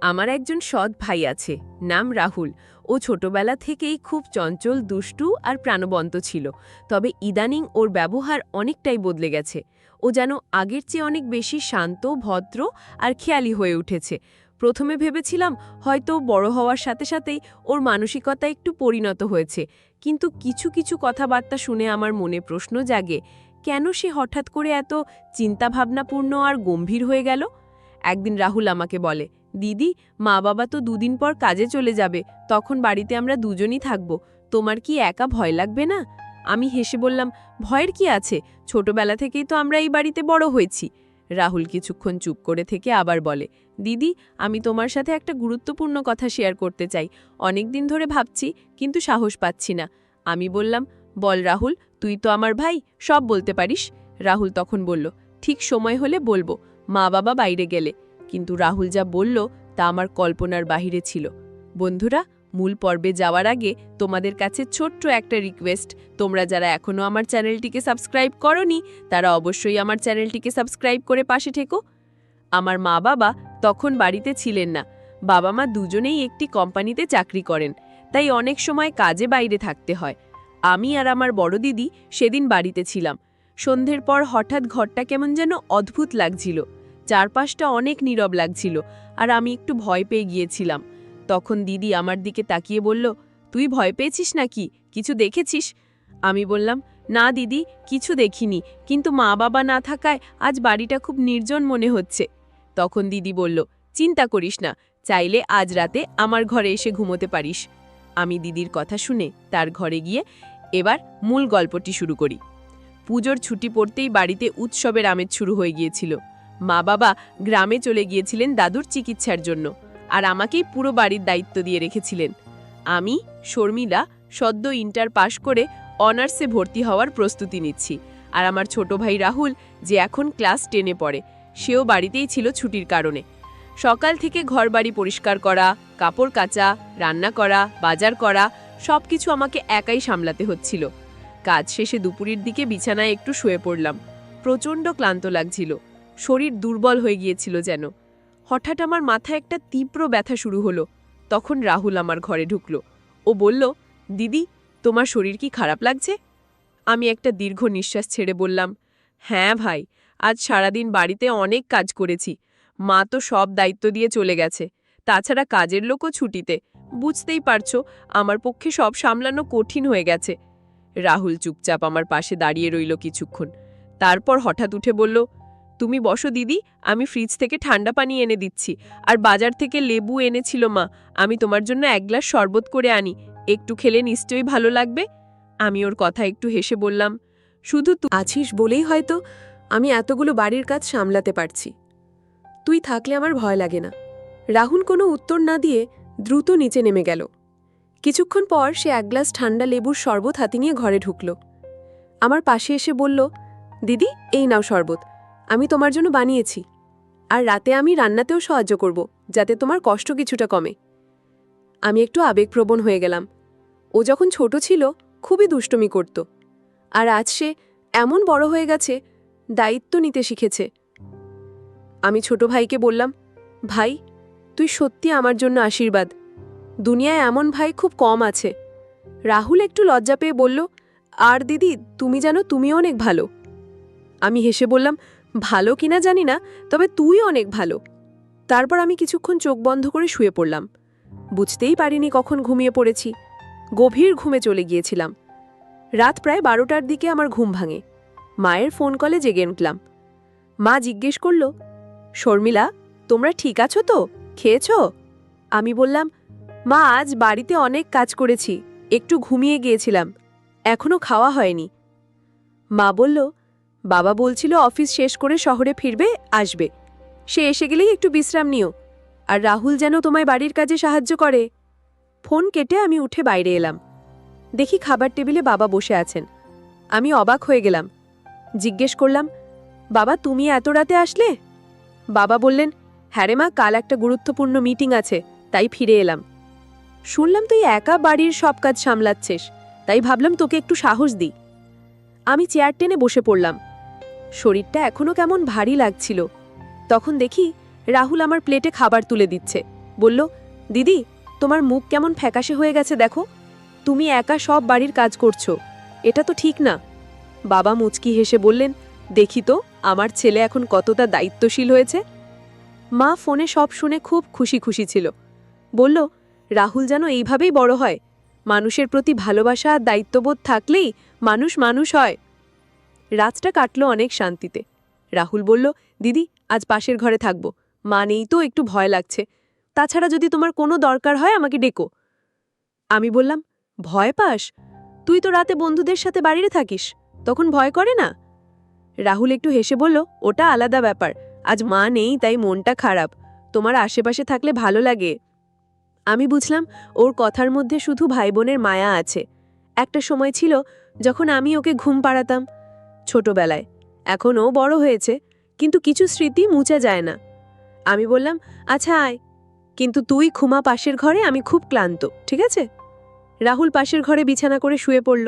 আমার একজন সৎ ভাই আছে, নাম রাহুল। ও ছোটবেলা থেকেই খুব চঞ্চল, দুষ্টু আর প্রাণবন্ত ছিল। তবে ইদানিং ওর ব্যবহার অনেকটাই বদলে গেছে। ও যেন আগের চেয়ে অনেক বেশি শান্ত, ভদ্র আর খেয়ালি হয়ে উঠেছে। প্রথমে ভেবেছিলাম হয়তো বড় হওয়ার সাথে সাথেই ওর মানসিকতা একটু পরিণত হয়েছে। কিন্তু কিছু কিছু কথাবার্তা শুনে আমার মনে প্রশ্ন জাগে, কেন সে হঠাৎ করে এত চিন্তাভাবনাপূর্ণ আর গম্ভীর হয়ে গেল? একদিন রাহুল আমাকে বলে দিদি মা বাবা তো দুদিন পর কাজে চলে যাবে, তখন বাড়িতে আমরা দুজনই থাকব, তোমার কি একা ভয় লাগবে না? আমি হেসে বললাম, ভয়ের কি আছে? ছোটবেলা থেকেই তো আমরা এই বাড়িতে বড় হয়েছি। রাহুল কিছুক্ষণ চুপ করে থেকে আবার বলে, দিদি, আমি তোমার সাথে একটা গুরুত্বপূর্ণ কথা শেয়ার করতে চাই। অনেক দিন ধরে ভাবছি, কিন্তু সাহস পাচ্ছি না। আমি বললাম, বল রাহুল, তুই তো আমার ভাই, সব বলতে পারিস? রাহুল তখন বলল, ঠিক সময় হলে বলব মা বাবা বাইরে গেলে। কিন্তু রাহুল যা বলল তা আমার কল্পনার বাহিরে ছিল। বন্ধুরা, মূল পর্বে যাওয়ার আগে তোমাদের কাছে ছোট্ট একটা রিকোয়েস্ট তোমরা যারা এখনও আমার চ্যানেলটিকে সাবস্ক্রাইব করনি, তারা অবশ্যই আমার চ্যানেলটিকে সাবস্ক্রাইব করে পাশে ঠেকো আমার মা বাবা তখন বাড়িতে ছিলেন না। বাবা মা দুজনেই একটি কোম্পানিতে চাকরি করেন, তাই অনেক সময় কাজে বাইরে থাকতে হয়। আমি আর আমার বড় দিদি সেদিন বাড়িতে ছিলাম। সন্ধ্যের পর হঠাৎ ঘরটা কেমন যেন অদ্ভুত লাগছিল। চারপাশটা অনেক নীরব লাগছিল আর আমি একটু ভয় পেয়ে গিয়েছিলাম। তখন দিদি আমার দিকে তাকিয়ে বলল, তুই ভয় পেয়েছিস নাকি? কিছু দেখেছিস? আমি বললাম, না দিদি, কিছু দেখিনি, কিন্তু মা বাবা না থাকায় আজ বাড়িটা খুব নির্জন মনে হচ্ছে। তখন দিদি বলল, চিন্তা করিস না, চাইলে আজ রাতে আমার ঘরে এসে ঘুমোতে পারিস। আমি দিদির কথা শুনে তার ঘরে গিয়ে এবার মূল গল্পটি শুরু করি। পুজোর ছুটি পড়তেই বাড়িতে উৎসবের আমেজ শুরু হয়ে গিয়েছিল। মা বাবা গ্রামে চলে গিয়েছিলেন দাদুর চিকিৎসার জন্য আর আমাকেই পুরো বাড়ির দায়িত্ব দিয়ে রেখেছিলেন। আমি, শর্মিলা, সদ্য ইন্টার পাশ করে অনার্সে ভর্তি হওয়ার প্রস্তুতি নিচ্ছি আর আমার ছোট ভাই রাহুল যে এখন ক্লাস টেনে পড়ে, সেও বাড়িতেই ছিল ছুটির কারণে। সকাল থেকে ঘর বাড়ি পরিষ্কার করা, কাপড় কাচা, রান্না করা, বাজার করা সব কিছু আমাকে একাই সামলাতে হচ্ছিল। কাজ শেষে দুপুরের দিকে বিছানায় একটু শুয়ে পড়লাম। প্রচণ্ড ক্লান্ত লাগছিল। শরীর দুর্বল হয়ে গিয়েছিল যেন। হঠাৎ আমার মাথায় একটা তীব্র ব্যথা শুরু হলো। তখন রাহুল আমার ঘরে ঢুকল। ও বলল, দিদি, তোমার শরীর কি খারাপ লাগছে? আমি একটা দীর্ঘ নিঃশ্বাস ছেড়ে বললাম হ্যাঁ ভাই, আজ সারাদিন বাড়িতে অনেক কাজ করেছি। মা তো সব দায়িত্ব দিয়ে চলে গেছে। তাছাড়া কাজের লোকও ছুটিতে। বুঝতেই পারছ, আমার পক্ষে সব সামলানো কঠিন হয়ে গেছে। রাহুল চুপচাপ আমার পাশে দাঁড়িয়ে রইল কিছুক্ষণ। তারপর হঠাৎ উঠে বলল তুমি বসো দিদি, আমি ফ্রিজ থেকে ঠান্ডা পানি এনে দিচ্ছি। আর বাজার থেকে লেবু এনেছিল মা, আমি তোমার জন্য এক গ্লাস শরবত করে আনি। একটু খেলে নিশ্চয়ই ভালো লাগবে। আমি ওর কথা একটু হেসে বললাম, শুধু তুই আছিস বলেই হয়তো আমি এতগুলো বাড়ির কাজ সামলাতে পারছি। তুই থাকলে আমার ভয় লাগে না। রাহুল কোনো উত্তর না দিয়ে দ্রুত নিচে নেমে গেল। কিছুক্ষণ পর সে এক গ্লাস ঠান্ডা লেবুর শরবত হাতে নিয়ে ঘরে ঢুকল। আমার পাশে এসে বলল, দিদি, এই নাও শরবত। আমি তোমার জন্য বানিয়েছি। আর রাতে আমি রান্নাতেও সাহায্য করব, যাতে তোমার কষ্ট কিছুটা কমে। আমি একটু আবেগপ্রবণ হয়ে গেলাম। ও যখন ছোট ছিল, খুবই দুষ্টমি করত। আর আজ সে এমন বড় হয়ে গেছে, দায়িত্ব নিতে শিখেছে। আমি ছোট ভাইকে বললাম, ভাই, তুই সত্যি আমার জন্য আশীর্বাদ। দুনিয়ায় এমন ভাই খুব কম আছে। রাহুল একটু লজ্জা পেয়ে বলল, আর দিদি, তুমি জানো তুমিও অনেক ভালো। আমি হেসে বললাম ভালো কিনা জানি না, তবে তুই অনেক ভালো। তারপর আমি কিছুক্ষণ চোখ বন্ধ করে শুয়ে পড়লাম। বুঝতেই পারিনি কখন ঘুমিয়ে পড়েছি। গভীর ঘুমে চলে গিয়েছিলাম। রাত প্রায় বারোটার দিকে আমার ঘুম ভাঙে। মায়ের ফোন কলে জেগে উঠলাম। মা জিজ্ঞেস করল, শর্মিলা, তোমরা ঠিক আছো তো? খেয়েছ? আমি বললাম, মা, আজ বাড়িতে অনেক কাজ করেছি। একটু ঘুমিয়ে গিয়েছিলাম। এখনও খাওয়া হয়নি। মা বলল বাবা বলছিল অফিস শেষ করে শহরে ফিরবে, আসবে। সে এসে গেলেই একটু বিশ্রাম নিও। আর রাহুল যেন তোমায় বাড়ির কাজে সাহায্য করে। ফোন কেটে আমি উঠে বাইরে এলাম। দেখি খাবার টেবিলে বাবা বসে আছেন। আমি অবাক হয়ে গেলাম। জিজ্ঞেস করলাম, বাবা, তুমি এত রাতে আসলে? বাবা বললেন হ্যাঁ মা, কাল একটা গুরুত্বপূর্ণ মিটিং আছে, তাই ফিরে এলাম। শুনলাম তুই একা বাড়ির সব কাজ সামলাচ্ছিস, তাই ভাবলাম তোকে একটু সাহস দিই। আমি চেয়ার টেনে বসে পড়লাম। শরীরটা এখনও কেমন ভারী লাগছিল। তখন দেখি রাহুল আমার প্লেটে খাবার তুলে দিচ্ছে। বলল, দিদি, তোমার মুখ কেমন ফ্যাকাশে হয়ে গেছে দেখো। তুমি একা সব বাড়ির কাজ করছ। এটা তো ঠিক না। বাবা মুচকি হেসে বললেন, দেখি তো, আমার ছেলে এখন কতটা দায়িত্বশীল হয়েছে? মা ফোনে সব শুনে খুব খুশি খুশি ছিল। বলল, রাহুল যেন এইভাবেই বড় হয়। মানুষের প্রতি ভালোবাসা আর দায়িত্ববোধ থাকলেই মানুষ মানুষ হয়। রাতটা কাটল অনেক শান্তিতে। রাহুল বলল, দিদি, আজ পাশের ঘরে থাকব। মা নেই তো, একটু ভয় লাগছে। তাছাড়া যদি তোমার কোনো দরকার হয়, আমাকে ডেকো। আমি বললাম, ভয় পাস? তুই তো রাতে বন্ধুদের সাথে বাড়িতে থাকিস। তখন ভয় করে না? রাহুল একটু হেসে বলল, ওটা আলাদা ব্যাপার। আজ মা নেই, তাই মনটা খারাপ। তোমার আশেপাশে থাকলে ভালো লাগে। আমি বুঝলাম, ওর কথার মধ্যে শুধু ভাই বোনের মায়া আছে। একটা সময় ছিল, যখন আমি ওকে ঘুম পাড়াতাম ছোটবেলায়। এখন ও বড় হয়েছে, কিন্তু কিছু স্মৃতি মুছে যায় না। আমি বললাম আচ্ছা আয়, কিন্তু তুই খুমা পাশের ঘরে, আমি খুব ক্লান্ত, ঠিক আছে? রাহুল পাশের ঘরে বিছানা করে শুয়ে পড়ল।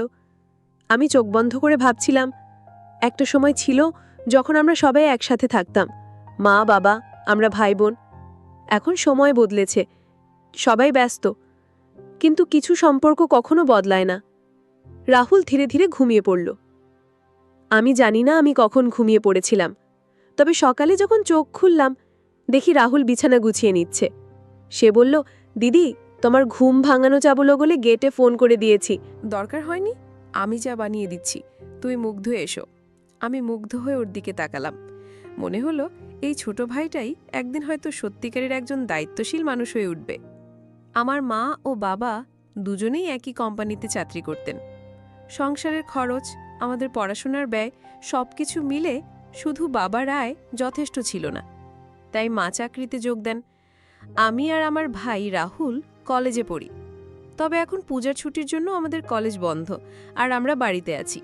আমি চোখ বন্ধ করে ভাবছিলাম, একটা সময় ছিল যখন আমরা সবাই একসাথে থাকতাম, মা, বাবা, আমরা ভাই বোন এখন সময় বদলেছে, সবাই ব্যস্ত, কিন্তু কিছু সম্পর্ক কখনো বদলায় না। রাহুল ধীরে ধীরে ঘুমিয়ে পড়ল। আমি জানি না আমি কখন ঘুমিয়ে পড়েছিলাম। তবে সকালে যখন চোখ খুললাম, দেখি রাহুল বিছানা গুছিয়ে নিচ্ছে। সে বলল, দিদি, তোমার ঘুম ভাঙানো চাবলো বলে গেটে ফোন করে দিয়েছি। দরকার হয়নি? আমি যা বানিয়ে দিচ্ছি। তুই মুগ্ধ এসো আমি মুগ্ধ হয়ে ওর দিকে তাকালাম। মনে হলো, এই ছোট ভাইটাই একদিন হয়তো সত্যিকারের একজন দায়িত্বশীল মানুষ হয়ে উঠবে। আমার মা ও বাবা দুজনেই একই কোম্পানিতে চাকরি করতেন। সংসারের খরচ আমাদের পড়াশোনার ব্যয় সব কিছু মিলে শুধু বাবার আয় যথেষ্ট ছিল না। তাই মা চাকরিতে যোগ দেন। আমি আর আমার ভাই রাহুল কলেজে পড়ি। তবে এখন পূজার ছুটির জন্য আমাদের কলেজ বন্ধ আর আমরা বাড়িতে আছি।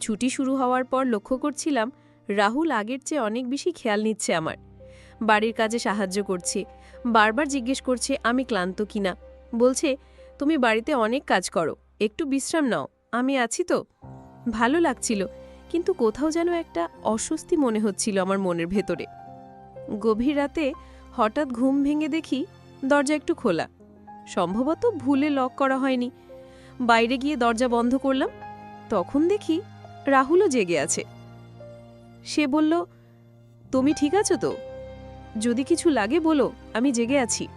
ছুটি শুরু হওয়ার পর লক্ষ্য করছিলাম রাহুল আগের চেয়ে অনেক বেশি খেয়াল নিচ্ছে আমার। বাড়ির কাজে সাহায্য করছে, বারবার জিজ্ঞেস করছে আমি ক্লান্ত কিনা। বলছে, তুমি বাড়িতে অনেক কাজ করো, একটু বিশ্রাম নাও, আমি আছি তো। ভালো লাগছিল, কিন্তু কোথাও যেন একটা অস্বস্তি মনে হচ্ছিল আমার মনের ভেতরে। গভীর রাতে হঠাৎ ঘুম ভেঙে দেখি দরজা একটু খোলা। সম্ভবত ভুলে লক করা হয়নি। বাইরে গিয়ে দরজা বন্ধ করলাম, তখন দেখি রাহুলও জেগে আছে। সে বলল, তুমি ঠিক আছো তো? যদি কিছু লাগে বলো, আমি জেগে আছি।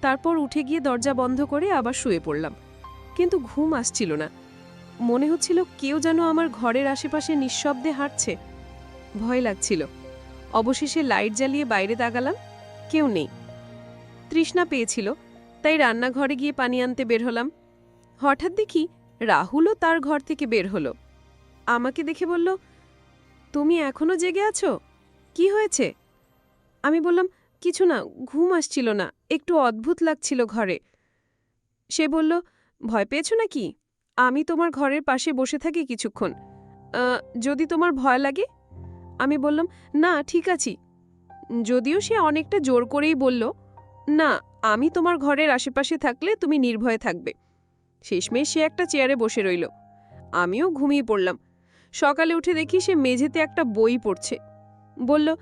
তারপর উঠে গিয়ে দরজা বন্ধ করে আবার শুয়ে পড়লাম, কিন্তু ঘুম আসছিল না। মনে হচ্ছিল কেউ যেন আমার ঘরের আশেপাশে নিঃশব্দে হাঁটছে। ভয় লাগছিল। অবশেষে লাইট জ্বালিয়ে বাইরে তাকালাম, কেউ নেই। তৃষ্ণা পেয়েছিল, তাই রান্নাঘরে গিয়ে পানি আনতে বের হলাম। হঠাৎ দেখি রাহুলও তার ঘর থেকে বের হলো। আমাকে দেখে বলল, তুমি এখনও জেগে আছো? কি হয়েছে? আমি বললাম, কিছু না, ঘুম আসছিল না, একটু অদ্ভুত লাগছিল ঘরে। সে বলল, ভয় পেয়েছ নাকি? আমি তোমার ঘরের পাশে বসে থাকি কিছুক্ষণ। যদি তোমার ভয় লাগে? আমি বললাম, না, ঠিক আছি। যদিও সে অনেকটা জোর করেই বলল, না, আমি তোমার ঘরের আশেপাশে থাকলে তুমি নির্ভয়ে থাকবে। শেষমেশ সে একটা চেয়ারে বসে রইল। আমিও ঘুমিয়ে পড়লাম। সকালে উঠে দেখি সে মেঝেতে একটা বই পড়ছে। বলল,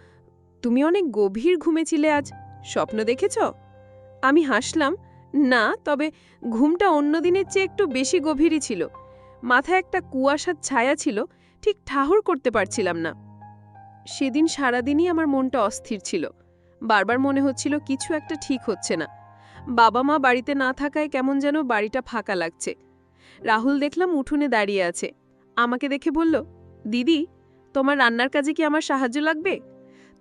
তুমি অনেক গভীর ঘুমেছিলে আজ, স্বপ্ন দেখেছ? আমি হাসলাম না, তবে ঘুমটা অন্য দিনের চেয়ে একটু বেশি গভীরই ছিল। মাথায় একটা কুয়াশার ছায়া ছিল, ঠিক ঠাহর করতে পারছিলাম না। সেদিন সারাদিনই আমার মনটা অস্থির ছিল। বারবার মনে হচ্ছিল কিছু একটা ঠিক হচ্ছে না। বাবা মা বাড়িতে না থাকায় কেমন যেন বাড়িটা ফাঁকা লাগছে। রাহুল দেখলাম উঠোনে দাঁড়িয়ে আছে। আমাকে দেখে বলল, দিদি, তোমার রান্নার কাজে কি আমার সাহায্য লাগবে?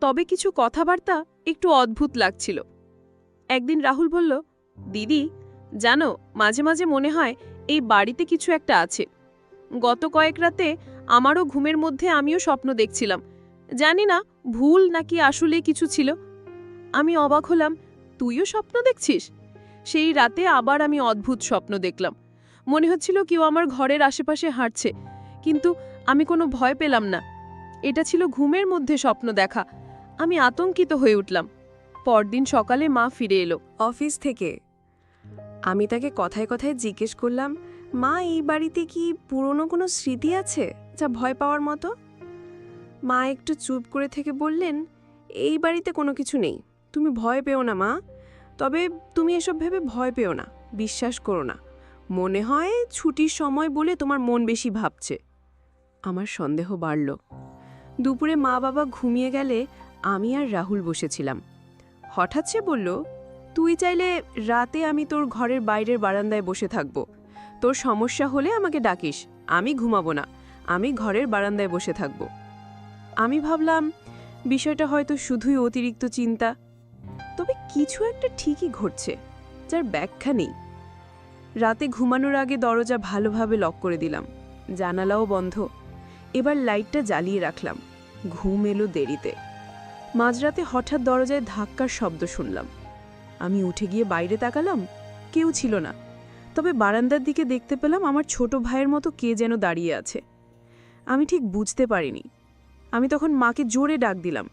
তবে কিছু কথাবার্তা একটু অদ্ভুত লাগছিল। একদিন রাহুল বলল দিদি, জানো, মাঝে মাঝে মনে হয় এই বাড়িতে কিছু একটা আছে। গত কয়েক রাতে আমারও ঘুমের মধ্যে আমিও স্বপ্ন দেখছিলাম। জানি না, ভুল নাকি আসলে কিছু ছিল। আমি অবাক হলাম, তুইও স্বপ্ন দেখছিস? সেই রাতে আবার আমি অদ্ভুত স্বপ্ন দেখলাম। মনে হচ্ছিল কেউ আমার ঘরের আশেপাশে হাঁটছে, কিন্তু আমি কোনো ভয় পেলাম না। এটা ছিল ঘুমের মধ্যে স্বপ্ন দেখা। আমি আতঙ্কিত হয়ে উঠলাম। পরদিন সকালে মা ফিরে এলো। অফিস থেকে আমি তাকে কথায় কথায় জিজ্ঞেস করলাম, মা, এই বাড়িতে কি পুরনো কোনো স্মৃতি আছে যা ভয় পাওয়ার মতো? মা একটু চুপ করে থেকে বললেন, এই বাড়িতে কোনো কিছু নেই। তুমি ভয় পেও না, মা। তবে তুমি এসব ভেবে ভয় পেও না, বিশ্বাস করো না। মনে হয় ছুটির সময় বলে তোমার মন বেশি ভাবছে। আমার সন্দেহ বাড়ল। দুপুরে মা বাবা ঘুমিয়ে গেলে আমি আর রাহুল বসেছিলাম। হঠাৎ সে বলল তুই চাইলে রাতে আমি তোর ঘরের বাইরের বারান্দায় বসে থাকব। তোর সমস্যা হলে আমাকে ডাকিস। আমি ঘুমাবো না। আমি ঘরের বারান্দায় বসে থাকব। আমি ভাবলাম, বিষয়টা হয়তো শুধুই অতিরিক্ত চিন্তা। তবে কিছু একটা ঠিকই ঘটছে, যার ব্যাখ্যা নেই। রাতে ঘুমানোর আগে দরজা ভালোভাবে লক করে দিলাম। জানালাও বন্ধ। এবার লাইটটা জ্বালিয়ে রাখলাম। ঘুম এলো দেরিতে। মাঝরাতে হঠাৎ দরজায় ধাক্কার শব্দ শুনলাম। আমি উঠে গিয়ে বাইরে তাকালাম, কেউ ছিল না। তবে বারান্দার দিকে দেখতে পেলাম আমার ছোট ভাইয়ের মতো কে যেন দাঁড়িয়ে আছে। আমি ঠিক বুঝতে পারিনি। আমি তখন মাকে জোরে ডাক দিলাম।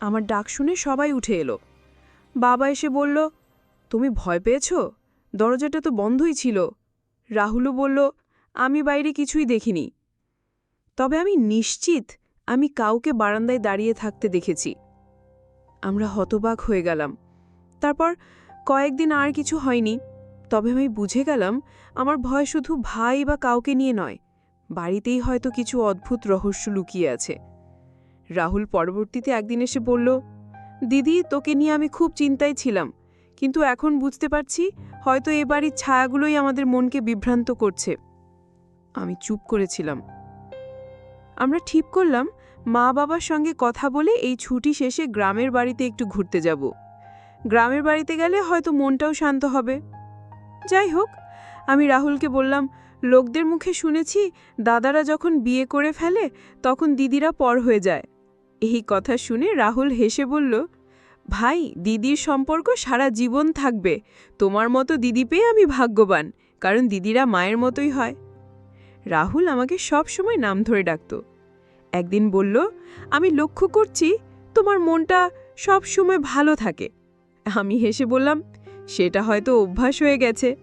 আমার ডাক শুনে সবাই উঠে এলো। বাবা এসে বলল, তুমি ভয় পেয়েছ? দরজাটা তো বন্ধই ছিল। রাহুলও বলল, আমি বাইরে কিছুই দেখিনি। তবে আমি নিশ্চিত আমি কাউকে বারান্দায় দাঁড়িয়ে থাকতে দেখেছি। আমরা হতবাক হয়ে গেলাম। তারপর কয়েকদিন আর কিছু হয়নি। তবে আমি বুঝে গেলাম, আমার ভয় শুধু ভাই বা কাউকে নিয়ে নয়, বাড়িতেই হয়তো কিছু অদ্ভুত রহস্য লুকিয়ে আছে। রাহুল পরবর্তীতে একদিন এসে বলল, দিদি, তোকে নিয়ে আমি খুব চিন্তায় ছিলাম, কিন্তু এখন বুঝতে পারছি, হয়তো এ বাড়ির ছায়াগুলোই আমাদের মনকে বিভ্রান্ত করছে। আমি চুপ করেছিলাম। আমরা ঠিক করলাম মা বাবার সঙ্গে কথা বলে এই ছুটি শেষে গ্রামের বাড়িতে একটু ঘুরতে যাব। গ্রামের বাড়িতে গেলে হয়তো মনটাও শান্ত হবে। যাই হোক, আমি রাহুলকে বললাম, লোকদের মুখে শুনেছি দাদারা যখন বিয়ে করে ফেলে, তখন দিদিরা পর হয়ে যায়। এই কথা শুনে রাহুল হেসে বলল, ভাই, দিদির সম্পর্ক সারা জীবন থাকবে। তোমার মতো দিদি পেয়ে আমি ভাগ্যবান, কারণ দিদিরা মায়ের মতোই হয়। রাহুল আমাকে সব সময় নাম ধরে ডাকত। একদিন বলল, আমি লক্ষ্য করছি তোমার মনটা সব সময় ভালো থাকে আমি হেসে বললাম, সেটা হয়তো অভ্যাস হয়ে গেছে।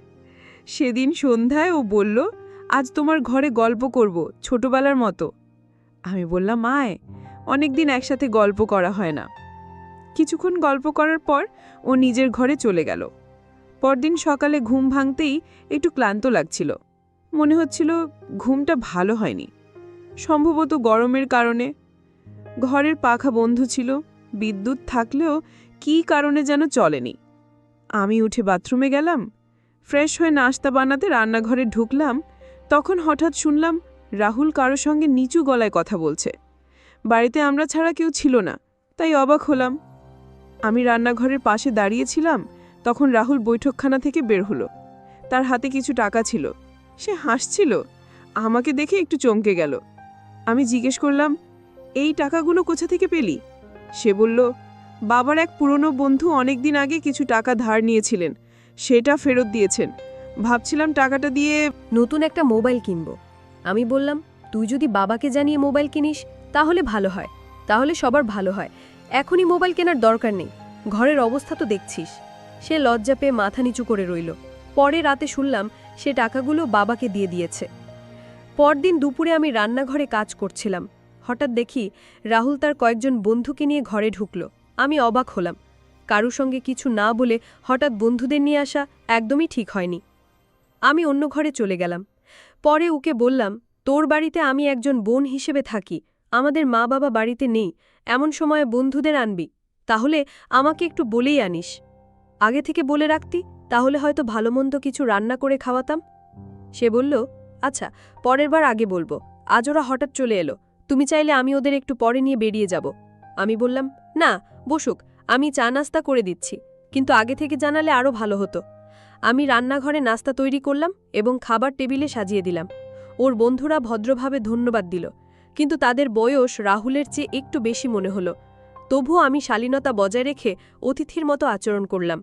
সেদিন সন্ধ্যায় ও বলল, আজ তোমার ঘরে গল্প করব, ছোটবেলার মতো। আমি বললাম মায় অনেকদিন একসাথে গল্প করা হয় না। কিছুক্ষণ গল্প করার পর ও নিজের ঘরে চলে গেল। পরদিন সকালে ঘুম ভাঙতেই একটু ক্লান্ত লাগছিল। মনে হচ্ছিল ঘুমটা ভালো হয়নি। সম্ভবত গরমের কারণে। ঘরের পাখা বন্ধ ছিল, বিদ্যুৎ থাকলেও কী কারণে যেন চলেনি? আমি উঠে বাথরুমে গেলাম, ফ্রেশ হয়ে নাস্তা বানাতে রান্নাঘরে ঢুকলাম, তখন হঠাৎ শুনলাম রাহুল কারও সঙ্গে নিচু গলায় কথা বলছে। বাড়িতে আমরা ছাড়া কেউ ছিল না, তাই অবাক হলাম। আমি রান্নাঘরের পাশে দাঁড়িয়েছিলাম, তখন রাহুল বৈঠকখানা থেকে বের হলো। তার হাতে কিছু টাকা ছিল। সে হাসছিল, আমাকে দেখে একটু চমকে গেল। আমি জিজ্ঞেস করলাম, এই টাকাগুলো কোথা থেকে পেলি? সে বলল বাবার এক পুরনো বন্ধু অনেক দিন আগে কিছু টাকা ধার নিয়েছিলেন। সেটা ফেরত দিয়েছেন। ভাবছিলাম টাকাটা দিয়ে নতুন একটা মোবাইল কিনব। আমি বললাম, তুই যদি বাবাকে জানিয়ে মোবাইল কিনিস, তাহলে ভালো হয়। তাহলে সবার ভালো হয়। এখনই মোবাইল কেনার দরকার নেই। ঘরের অবস্থা তো দেখছিস। সে লজ্জা পেয়ে মাথা নিচু করে রইল। পরে রাতে শুনলাম, সে টাকাগুলো বাবাকে দিয়ে দিয়েছে। পরদিন দুপুরে আমি রান্নাঘরে কাজ করছিলাম। হঠাৎ দেখি রাহুল তার কয়েকজন বন্ধুকে নিয়ে ঘরে ঢুকল। আমি অবাক হলাম। কারুর সঙ্গে কিছু না বলে হঠাৎ বন্ধুদের নিয়ে আসা একদমই ঠিক হয়নি। আমি অন্য ঘরে চলে গেলাম। পরে ওকে বললাম, তোর বাড়িতে আমি একজন বোন হিসেবে থাকি। আমাদের মা বাবা বাড়িতে নেই। এমন সময়ে বন্ধুদের আনবি। তাহলে আমাকে একটু বলেই আনিস। আগে থেকে বলে রাখতি, তাহলে হয়তো ভালো মন্দ কিছু রান্না করে খাওয়াতাম। সে বলল আচ্ছা পরের বার আগে বলব। আজ ওরা হঠাৎ চলে এলো। তুমি চাইলে আমি ওদের একটু পরে নিয়ে বেরিয়ে যাব। আমি বললাম, না, বসুক, আমি চা নাস্তা করে দিচ্ছি, কিন্তু আগে থেকে জানালে আরও ভালো হতো। আমি রান্নাঘরে নাস্তা তৈরি করলাম এবং খাবার টেবিলে সাজিয়ে দিলাম। ওর বন্ধুরা ভদ্রভাবে ধন্যবাদ দিল, কিন্তু তাদের বয়স রাহুলের চেয়ে একটু বেশি মনে হলো। তবুও আমি শালীনতা বজায় রেখে অতিথির মতো আচরণ করলাম।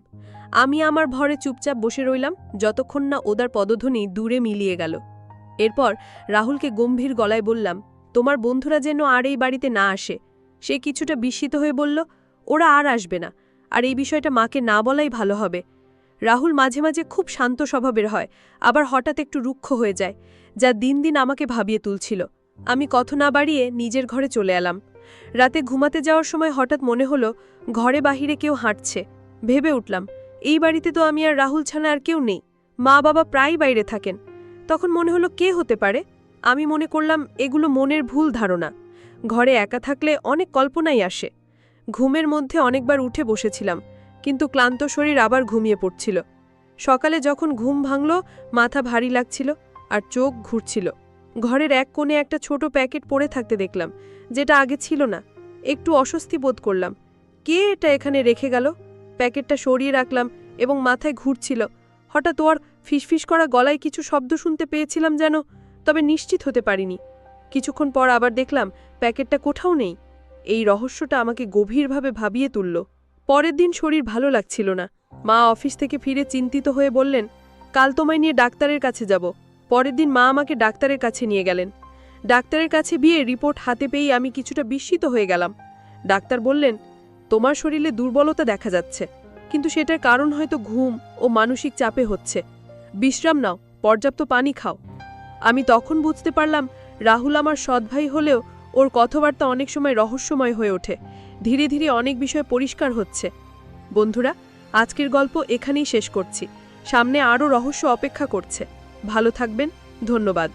আমি আমার ভরে চুপচাপ বসে রইলাম, যতক্ষণ না ওদার পদধ্বনি দূরে মিলিয়ে গেল। এরপর রাহুলকে গম্ভীর গলায় বললাম, তোমার বন্ধুরা যেন আর এই বাড়িতে না আসে সে কিছুটা বিস্মিত হয়ে বলল, ওরা আর আসবে না। আর এই বিষয়টা মাকে না বলাই ভালো হবে। রাহুল মাঝে মাঝে খুব শান্ত স্বভাবের হয়, আবার হঠাৎ একটু রুক্ষ হয়ে যায়, যা দিন দিন আমাকে ভাবিয়ে তুলছিল। আমি কথা না বাড়িয়ে নিজের ঘরে চলে এলাম। রাতে ঘুমাতে যাওয়ার সময় হঠাৎ মনে হলো, ঘরে বাহিরে কেউ হাঁটছে। ভেবে উঠলাম, এই বাড়িতে তো আমি আর রাহুল ছাড়া আর কেউ নেই। মা বাবা প্রায় বাইরে থাকেন। তখন মনে হলো কে হতে পারে? আমি মনে করলাম, এগুলো মনের ভুল ধারণা। ঘরে একা থাকলে অনেক কল্পনাই আসে। ঘুমের মধ্যে অনেকবার উঠে বসেছিলাম, কিন্তু ক্লান্ত শরীর আবার ঘুমিয়ে পড়ছিল। সকালে যখন ঘুম ভাঙল, মাথা ভারী লাগছিল আর চোখ ঘুরছিল। ঘরের এক কোণে একটা ছোট প্যাকেট পড়ে থাকতে দেখলাম, যেটা আগে ছিল না। একটু অস্বস্তি বোধ করলাম, কে এটা এখানে রেখে গেল? প্যাকেটটা সরিয়ে রাখলাম এবং মাথায় ঘুরছিল। হঠাৎ ওর ফিসফিস করা গলায় কিছু শব্দ শুনতে পেয়েছিলাম যেন, তবে নিশ্চিত হতে পারিনি। কিছুক্ষণ পর আবার দেখলাম প্যাকেটটা কোথাও নেই। এই রহস্যটা আমাকে গভীরভাবে ভাবিয়ে তুলল। পরের দিন শরীর ভালো লাগছিল না। মা অফিস থেকে ফিরে চিন্তিত হয়ে বললেন, কাল তোমায় নিয়ে ডাক্তারের কাছে যাব। পরের দিন মা আমাকে ডাক্তারের কাছে নিয়ে গেলেন। ডাক্তারের কাছে বিয়ে রিপোর্ট হাতে পেয়ে আমি কিছুটা বিস্মিত হয়ে গেলাম। ডাক্তার বললেন, তোমার শরীরে দুর্বলতা দেখা যাচ্ছে, কিন্তু সেটার কারণ হয়তো ঘুম ও মানসিক চাপে হচ্ছে। বিশ্রাম নাও, পর্যাপ্ত পানি খাও। আমি তখন বুঝতে পারলাম রাহুল আমার সৎ ভাই হলেও ওর কথাবার্তা অনেক সময় রহস্যময় হয়ে ওঠে। ধীরে ধীরে অনেক বিষয় পরিষ্কার হচ্ছে। বন্ধুরা, আজকের গল্প এখানেই শেষ করছি। সামনে আরও রহস্য অপেক্ষা করছে। ভালো থাকবেন, ধন্যবাদ।